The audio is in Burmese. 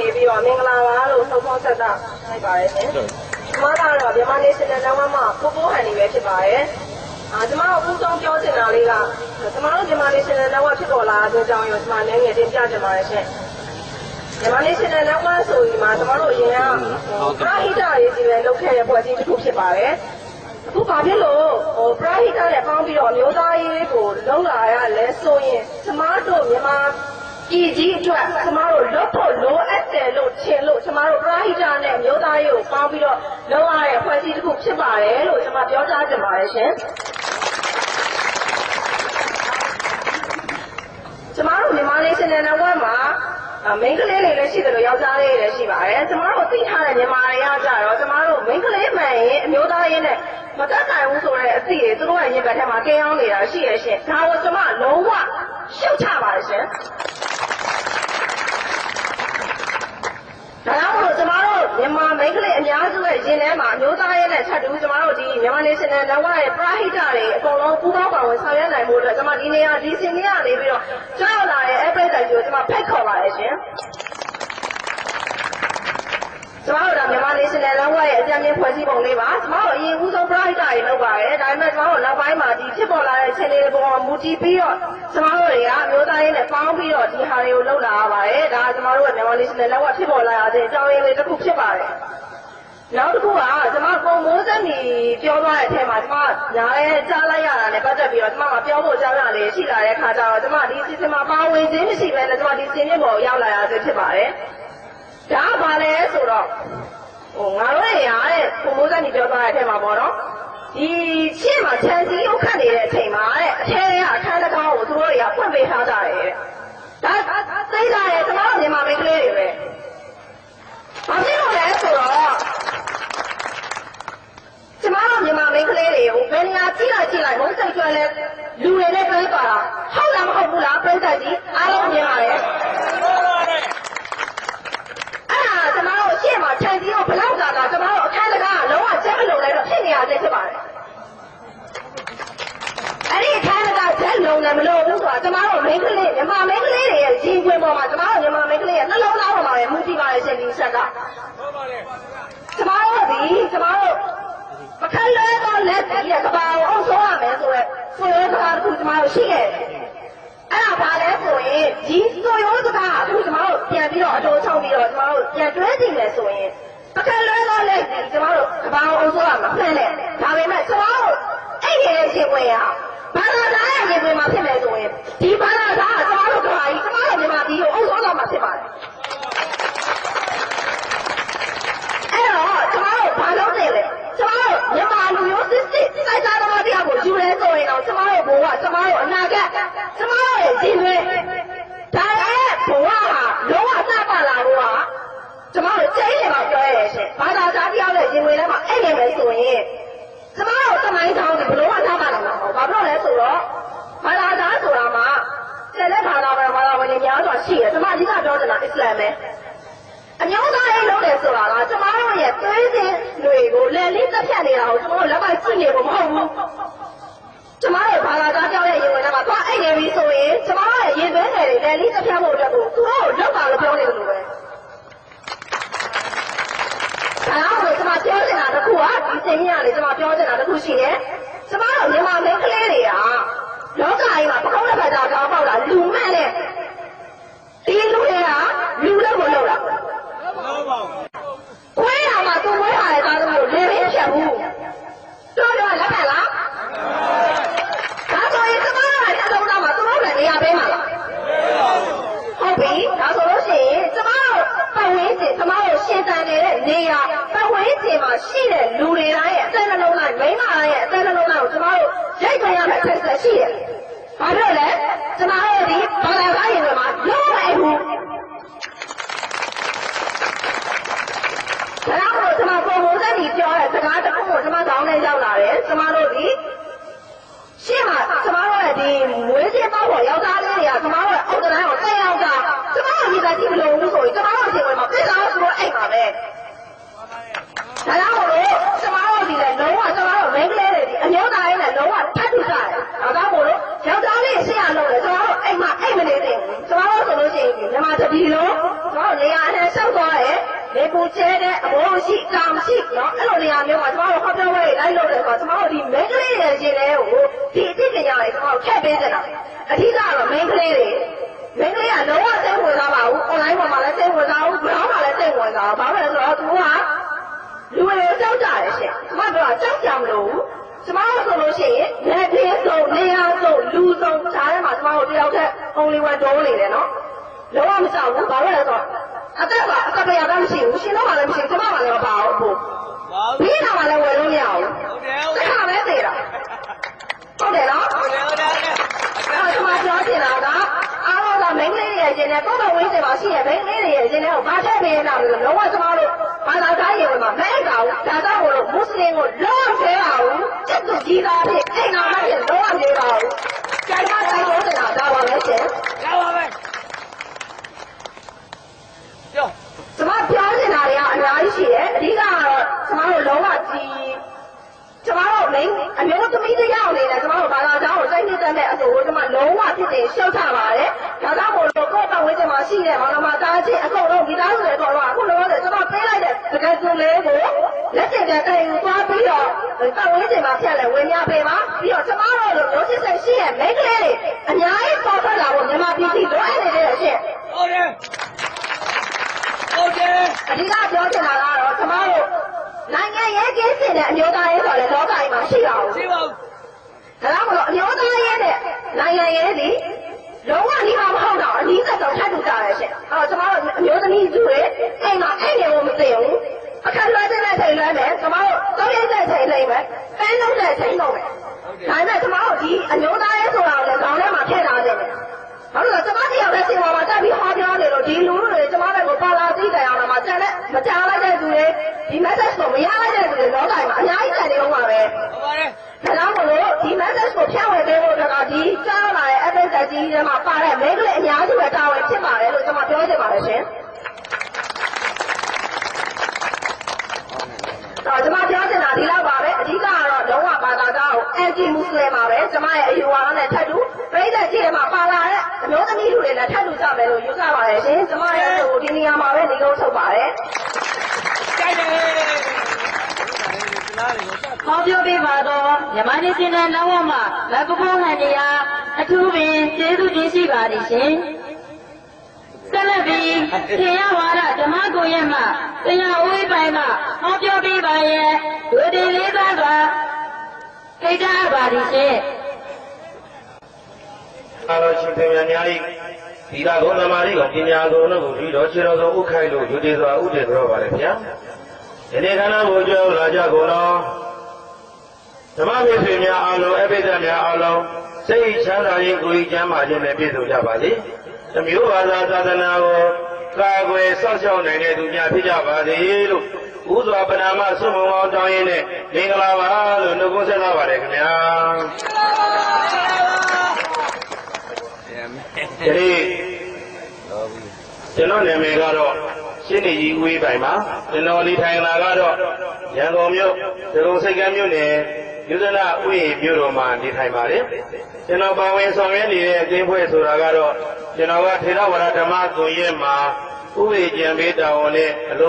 ကနေပြီးတော့မင်္ဂလာပါလို့ဆုံးဖြတ်ဆက်တာလိုက်ပါရရှင်။ကျမကတော့မြန်မာ National Network မှာပို့ပို့ဟန်နေပဲဖြစ်ပါတယ်။အာကျမတို့ဦးဆုံးပြောချင်တာလေးကကျမတို့မြန်မာ National Network ဖြစ်ပေါ်လာတဲ့အကြောင်းကိုကျမလည်းငယ်တင်ပြချင်ပါတယ်ရှင်။မြန်မာ National Network ဆိုရင်မှာကျမတို့အရင်ကပရာဟိတရေးကြီးပဲလုပ်ခဲ့တဲ့ဖွဲ့စည်းတစ်ခုဖြစ်ပါတယ်။အခုဘာဖြစ်လို့ဟိုပရာဟိတနဲ့ပေါင်းပြီးတော့မျိုးသားရေးကိုလုံလာရလဲဆိုရင်ကျမတို့မြန်မာပြည်ကြီးအတွက်ကျမတို့လွတ်ဖို့လိုအပ် တယ်လို့ထင်လို့ကျမတို့ပရာဟိတနဲ့မျိုးသားရေးကိုပေါင်းပြီးတော့လုံရတဲ့ဖွဲ့စည်းတစ်ခုဖြစ်ပါတယ်လို့ကျမပြောကြားချင်ပါတယ်ရှင်ကျမတို့မြန်မာ National Network မှာမိန်းကလေးတွေလည်းရှိတယ်လို့ယောက်ျားလေးတွေလည်းရှိပါတယ်ကျမတို့သိထားတဲ့မြန်မာတွေကကြတော့ကျမတို့မိန်းကလေးမှန်ရင်အမျိုးသားရင်းနဲ့မတက်နိုင်ဘူးဆိုတဲ့အသည့်တွေသူတို့ရဲ့ရင်ဘတ်ထဲမှာကင်းအောင်နေတာရှိရရှင်ဒါကိုကျမလုံးဝရှုတ်ချပါတယ်ရှင်ဒါကြောင့်မို့လို့ကျ မတို့မြန်မာမိန်းကလေးအများစုရဲ့ရင်ထဲမှာအမျိုးသားရဲ့နဲ့ချက်တူကျမတို့ဒီမြန်မာ National Network ရဲ့ပရာဟိတတွေအကုန်လုံးပူးပေါင်းပါဝင်ဆောင်ရွက်နိုင်မှုအတွက်ကျမဒီနေရာဒီစင်ကြီးကနေပြီးတော့ကြောက်လာတဲ့ average တိုင်းကိုကျမဖိတ်ခေါ်ပါတယ်ရှင်ကျမတို့ဒါမြန်မာ National Network ရဲ့အကြံဉာဏ်ဖွဲ့စည်းပုံလေးပါကျမတို့အရင်ဦးဆုံးပရာဟိတတွေလုပ်ပါတယ်ဒါပေမဲ့ကျမတို့နောက်ပိုင်းမှာဒီဖြစ်ပေါ်လာတဲ့ခြေ လေးတွေပေါ်မှာမူတည်ပြီးတော့ကျမတို့တွေကအမျိုးသားရေးနဲ့ပေါင်းပြီးတော့ဒီဟာတွေကိုလုပ်လာရပါတယ်ဒါကကျမတို့ရဲ့မြန်မာ National Network ဖြစ်ပေါ်လာရတဲ့အကြောင်းရင်းလေးတစ်ခုဖြစ်ပါတယ်နောက်တစ်ခုကကျွန်မပုံမိုးစက်မီပြောသွားတဲ့အထက်မှာကျွန်မညားရဲကြားလိုက်ရတာနဲ့ပတ်သက်ပြီးတော့ကျွန်မမပြောဖို့ကြားရလေးရှိလာတဲ့ခါကျတော့ကျွန်မဒီစီစဉ်မှာပါဝင်ခြင်းမရှိဘဲနဲ့ကျွန်မဒီစင်မြင့်ပေါ်ရောက်လာရခြင်းဖြစ်ပါတယ်။ဒါကဘာလဲဆိုတော့ဟိုငါတို့ရရတဲ့ပုံမိုးစက်မီပြောသွားတဲ့အထက်မှာပေါ့နော်။ ဒီရှင်းမှာခြံစည်းဥခတ်နေတဲ့အချိန်မှာတဲ့အထက်ကအခန်းတစ်ခါကိုသူတို့တွေကဖွင့်ပေးထားကြတယ်တဲ့။ဒါသိကြတယ်ကျွန်တော်မြန်မာမိန်းကလေးတွေပဲ။ဘာဖြစ်လို့လဲဆိုတော့ကျမတို့မြန်မာမိန်းကလေးတွေကိုဘယ်နေရာကြည့်လိုက်ကြည့်လိုက်မုန်းစိတ်ကျွဲလဲလူတွေနဲ့တွဲသွားတာဟုတ်လားမဟုတ်ဘူးလားပြိဿကြီးအားလုံးမြင်ပါရဲ့အဲ့ဒါကျမတို့ရှေ့မှာခြံစည်းကိုဘလောက်သာသာကျမတို့အခန်းတကားလုံးဝချက်မလုံးလိုက်တော့ဖြစ်နေရသေးဖြစ်ပါတယ်အဲ့ဒီအခန်းတကားချက်လုံးလည်းမလို့ဘူးဆိုတာကျမတို့မိန်းကလေးမြန်မာမိန်းကလေးတွေရဲ့ရင်ခွင်ပေါ်မှာကျမတို့မြန်မာမိန်းကလေးရဲ့နှလုံးသားပေါ်မှာပဲမူတည်ပါ ရဲ့ရှင်ဒီဆက်ကကျမတို့ဒီကျမတို့မခက်လဲတော့လက်တည်းကဘာအောင်ဆုံးရမယ်ဆိုရဲဆိုရဲစကားတစ်ခုကျမတို့ရှိခဲ့တယ်။အဲ့ဒါဘာလဲဆိုရင်ဒီဆိုရဲစကားအခုကျမတို့ပြန်ပြီးတော့အတိုးချုပ်ပြီးတော့ကျမတို့ပြန်တွဲကြည့်မယ်ဆိုရင်မခက်လဲတော့လက်တည်းကျမတို့ကဘာအောင်ဆုံးရမှာဖက်နဲ့ဒါပေမဲ့ကျမတို့အဲ့ဒီရဲ့ရှင်ဝင်ရဘာသာသားရဲ့ရှင်ဝင်မှာဖြစ်မယ်ဆိုရင်ဒီဘာသာသားကကျမတို့ကဘာကြီးကျမတို့မြန်မာပြည်ကိုအုပ်ဆုံးတော့မှာဖြစ်ပါတယ်။အဲ့တော့ကျမတို့ဘာလုပ်နေလဲကျမတို့မြန်မာလူမျိုးစစ်စစ်စိုက်သားသမားတရားကိုယူရဲဆိုရင်တော့ကျမတို့ဘဝကျမတို့အနာဂတ်ကျမတို့ရဲ့ရှင်တွေဒါရဲ့ဘဝဟာလုံးဝစပါလာလို့ဟာကျမတို့ကျိန်းနေမှာပြောရရဲ့ရှင်ဘာသာသားတရားရဲ့ရှင်တွေထဲမှာအဲ့နေမယ်ဆိုရင်ကျမတို့တမိုင်းဆောင်ဒီဘလုံးဝစပါလာမှာမဟုတ်ဘာလို့လဲဆိုတော့ဘာသာသားဆိုတာမှာကျတဲ့ဘာသာဝင်ဘာသာဝင်တွေများစွာရှိတယ်ကျမအဓိကပြောချင်တာအစ္စလာမ်ပဲအမျိုးသားရေးလုပ်တယ်ဆိုတာကကျမတို့ ရဲ့သွေးစင်တွေကိုလက်လေးသက်ဖြတ်နေတာကိုကျမတို့လက်ပိုက်ကြည့်နေဖို့မဟုတ်ဘူးကျမတို့ဘာသာသားကြောက်ရဲ့ရင်ဝင်ထဲမှာသွားအိတ်နေပြီဆိုရင်ကျမတို့ရဲ့ရင်သွေးတွေလက်လေးသက်ဖြတ်ဖို့အတွက်ကိုသူတို့လောက်တာလို့ပြောနေတယ်လို့ပဲဒါတော့ကျမပြောချင်တာတစ်ခုကဒီစင်ကြီးကနေကျမပြောချင်တာတစ်ခုရှိတယ်ကျမတို့မြန်မာမိန်းကလေးတွေကလောကကြီးမှာပကောင်းတဲ့ဘက်သားကောင်းပေါက်တာလူမှန်တဲ့ဒီလူတွေကလူတော့မလုပ်တာ ခွဲရမှာသူ့ခွဲရတဲ့သားသမီးကိုလေရင်းဖြတ်ဘူးတို့တော့လက်ခံလားဒါဆိုရင်ကျမတို့ကတက်ဆုံးတော့မှာသူတို့လည်းနေရာပေးမှာလားဟုတ်ပြီဒါဆိုလို့ရှိရင်ကျမတို့ပတ်ဝန်းကျင်ကျမတို့ရှင်းတန်နေတဲ့နေရာပတ်ဝန်းကျင်မှာရှိတဲ့လူတွေတိုင်းရဲ့အသက်နှလုံးသားမိန်းမတိုင်းရဲ့အသက်နှလုံးသားကိုကျမတို့ ရိုက်ခွင့်ရမယ့်ဆက်ဆက်ရှိတယ်ဘာလို့လဲကျမတို့ဒီဘာသာသားရင်တွေမှာလုံးဝအဘူးဒါတော့ကျွန်မပုံပုံစံကြီးပြောတဲ့စကားတစ်ခုကိုကျွန်မကောင်းနဲ့ရောက်လာတယ်ကျွန်မတို့ဒီရှင်းမှာကျွန်မတို့ရဲ့ဒီမွေးချင်းပေါ့ပေါ်ရောက်သားလေးတွေကကျွန်မတို့ရဲ့အုတ်တန်းကိုတက်ရောက်တာကျွန်မတို့ဒီကတိမလုံးဘူးဆိုရင်ကျွန်မတို့အချိန်ဝင်မှာပြစ်သားဆိုတော့အိတ်ပါပဲဒါကြောင့်မို့လို့ကျွန်မတို့ဒီလည်းလုံးဝကျွန်မတို့မိန်းကလေးတွေဒီအမျိုးသားရေးနဲ့လုံးဝထပ်တူကြတယ်ဒါကြောင့်မို့လို့ယောက်ျားလေးရှင်းရလို့လေကျွန် တော်တို့အိမ်မှာအိမ်မနေသေးဘူးကျွန်တော်တို့ဆိုလို့ရှိရင်မြန်မာတပီလုံးကျွန်တော်တို့နေရာအနှံ့လျှောက်သွားတယ်လေပူကျဲတဲ့အမိုးရှိတောင်ရှိနော်အဲ့လိုနေရာမျိုးမှာကျမတို့ဟောပြောဝဲလိုက်လို့တယ်ဆိုတော့ကျမတို့ဒီ main ကလေးတွေရှင်တွေကိုဒီအသိပညာတွေကျမတို့ထည့်ပေးနေတာအဓိကတော့ main ကလေးတွေမင်းကလေးကလုံးဝစိတ်ဝင်စားပါဘူး။ online ပေါ်မှာလည်းစိတ်ဝင်စားဘူး။ ground မှာလည်းစိတ်ဝင်စားဘူး။ဘာဖြစ်လဲဆိုတော့သူကလူတွေကိုကြောက်ကြတယ်ရှင်။ကျမတို့ကကြောက်ကြမလို့ဘူး။ကျမတို့ဆိုလို့ရှိရင်လက်သေးဆုံးနေရာဆုံးလူဆုံးခြားထဲမှာကျမတို့တယောက်တည်း only one တိုးနေတယ်နော်။ လုံးဝမကြောက်ဘူး။ဘာဖြစ်လဲဆိုတော့အသက်ကအကပရာတော့မရှိဘူး။ရှင်တော့မှလည်းမရှိဘူး။ကျမမှလည်းမပါဘူး။ဘာဘီးနာမှလည်းဝယ်လို့မရဘူးဟုတ်တယ်။ဟုတ်တတယ်ခါပဲသေးတာ။ဟုတ်တယ်နော်။ဟုတ်တယ်ဟုတ်တယ်အဲ့ဒါကျွန်မပြောချင်တာကအားလုံးကမိန်းကလေးတွေရဲ့ရှင်နဲ့ကိုယ့်ဘဝဝင်းစင်မှာရှိရဲ့မိန်းကလေးတွေရဲ့ရှင်နဲ့ကိုဘာထည့်ပေးနေတာလဲလုံးဝကျွန်တော်တို့ဘာသာသားရေဝင်မှာမအဲ့တာဘူးဒါကြောင့်မို့လို့မွတ်စလင်ကိုလုံးဝဖဲပါဘူးစက်သူကြီးသားဖြစ်အိမ်တော်မှဖြစ်လုံးဝမနေပါဘူးကျန်တာတိုင်းလို့နေတာဒါပါပဲရှင် ရပါပဲကျော် ကျွန်မပြောချင်တာတွေကအများကြီးရှိတယ်အဓိကကတော့ကျွန်တော်တို့လုံးဝဒီကျွန်တော်တို့မိန်းအမျိုးသမီးတစ်ယောက်အနေနဲ့ကျွန်တော်တို့ဘာသာကြောင်းကိုစိုက်နေတဲ့အဆိုကိုကျွန်မ လုံးဝဖြစ်နေရှုတ်ချပါတယ်ဒါကြောင့်မို့လို့ကိုယ့်ပတ်ဝန်းကျင်မှာရှိတဲ့မောင်နှမသားချင်းအကုန်လုံးဒီသားစုတွေတော့အခုလောဆယ်ကျွန်တော်ပေးလိုက်တဲ့တကယ်ဆိုလေးကိုလက်ကျင်တဲ့တိုင်ကိုသွားပြီးတော့ပတ်ဝန်းကျင်မှာဖြတ်လဲဝင်ရပေးပါပြီးတော့ကျွန်တော်တို့လိုမျိုးစစ်စစ်ရှိရဲ့မိန်းကလေးတွေအများကြီးပေါ်ထွက်လာဖို့မြန်မာပြည်စီလိုအပ်နေတဲ့အရှင်းဟုတ်တယ်ဟုတ်တယ်အဓိကပြောချင်တာကတော့ကျမတို့နိုင်ငံရေးကင်းစင်တဲ့အမျိုးသားရေးဆိုတဲ့လောကကြီးမှာရှိတာဘူးရှိပါဦး။ ဒါကြောင့်မလို့အမျိုးသားရေးနဲ့နိုင်ငံရေးဒီလုံးဝဒီမှာမဟုတ်တော့အနည်းဆက်ဆုံးထပ်တူကြရရှင်။အဲ့တော့ကျမတို့အမျိုးသမီးစုတွေအိမ်မှာအဲ့နေလို့မသိဘူး။အခက်လွှဲတဲ့ချိန်လွှဲမယ်။ကျမတို့သုံးရိပ်တဲ့ချိန်လိမ့်မယ်။ပန်းလုံးတဲ့ချိန်လုံးမယ်။ဒါနဲ့ကျမတို့ဒီအမျိုးသားရေးဆိုတာကိုလည်းခေါင်းထဲမှာထည့်ထားတယ်။ဘာလို့လဲကျမတယောက်လည်းစင်ပေါ်မှာတက်ပြီးဟောပြောနေလို့ဒီလူတွေကျမတို့ကိုပါလာသိတယ်အောင်မှာကျန်တဲ့မကြားလိုက်တဲ့သူတွေဒီ message ကိုမရလိုက်တဲ့သူတွေလောကကြီးမှာအများကြီးကျန်နေအောင်ပါပဲ ဟုတ်ပါတယ် ဒါကြောင့်မလို့ဒီ message ကိုဖြန့်ဝေပေးဖို့အတွက်ကဒီကြားလာတဲ့ evidence ကြီးတွေမှာပါတဲ့မိန်းကလေးအများစုပဲတာဝန်ဖြစ်ပါတယ်လို့ကျွန်မပြောချင်ပါတယ်ရှင်။တော့ကျွန်မပြောချင်တာဒီလောက်ပါပဲအဓိကကတော့လုံးဝဘာသာသားကို anti muslim ပါပဲကျွန်မရဲ့အယူဝါဒနဲ့ထပ်တူပြိဿကြီးတွေမှာပါလာတဲ့အမျိုးသမီးလူတွေနဲ့ထပ်တူကြမယ်လို့ယူဆပါတယ်ရှင်။ကျွန်မရဲ့ဟိုဒီနေရာမှာပဲနေကုန်းထုတ်ပါတယ်။ကြိုက်တယ်ဒီလားတွေကိုစဟောပြောပေးပါတော့မြန်မာပြည်ပြည်နယ်လောင်းဝမှာမပပဟန်တရား အထူးပင်ကျေးဇူးတင်ရှိပါသည်ရှင်ဆက်လက်ပြီးထေရဝါဒဓမ္မကိုရဲ့မှတရားဝိပိုင်မှဟောပြောပေးပါရဲ့ဒုတိလေးသားကခိတ္တပါသည်ရှင်အားလုံးရှင်သင်များများဤဒီလာကုသမာရီကပညာကုန်တို့ကိုပြီးတော့ခြေတော်ဆုံးဥခိုက်လို့ယူတည်စွာဥတည်တော်ပါလေဗျာဒီနေ့ခန္ဓာကိုကြောက်လာကြကုန်တော့ ဓမ္မမိတ်ဆွေများအားလုံးအပိဓာများအားလုံးစိတ်ချမ်းသာရင်ကိုယ်ကြီးကျမ်းမာခြင်းနဲ့ပြည့်စုံကြပါစေသမျိုးဘာသာသာသနာကိုကာကွယ်စောင့်ရှောက်နိုင်တဲ့သူများဖြစ်ကြပါစေလို့ဥစွာပနာမဆုမွန်အောင်တောင်းရင်းနဲ့မင်္ဂလာပါလို့နှုတ်ခွန်းဆက်လာပါတယ်ခင်ဗျာဒီနေ့ကျွန်တော်နာမည်ကတော့ရှင်းနေကြီးဦးေးပိုင်ပါကျွန်တော်နေထိုင်လာကတော့ရန်ကုန်မြို့ဒဂုံစိတ်ကမ်းမြို့နယ် ယူဇနာဥယျာဉ်မြို့တော်မှာနေထိုင်ပါတယ်ကျွန်တော်ပါဝင်ဆောင်ရွက်နေတဲ့အသင်းဖွဲ့ဆိုတာကတော့ကျွန်တော်ကထေရဝါဒဓမ္မကွန်ရက်မှာဥပဒေကြံပေးတာဝန်နဲ့အလို့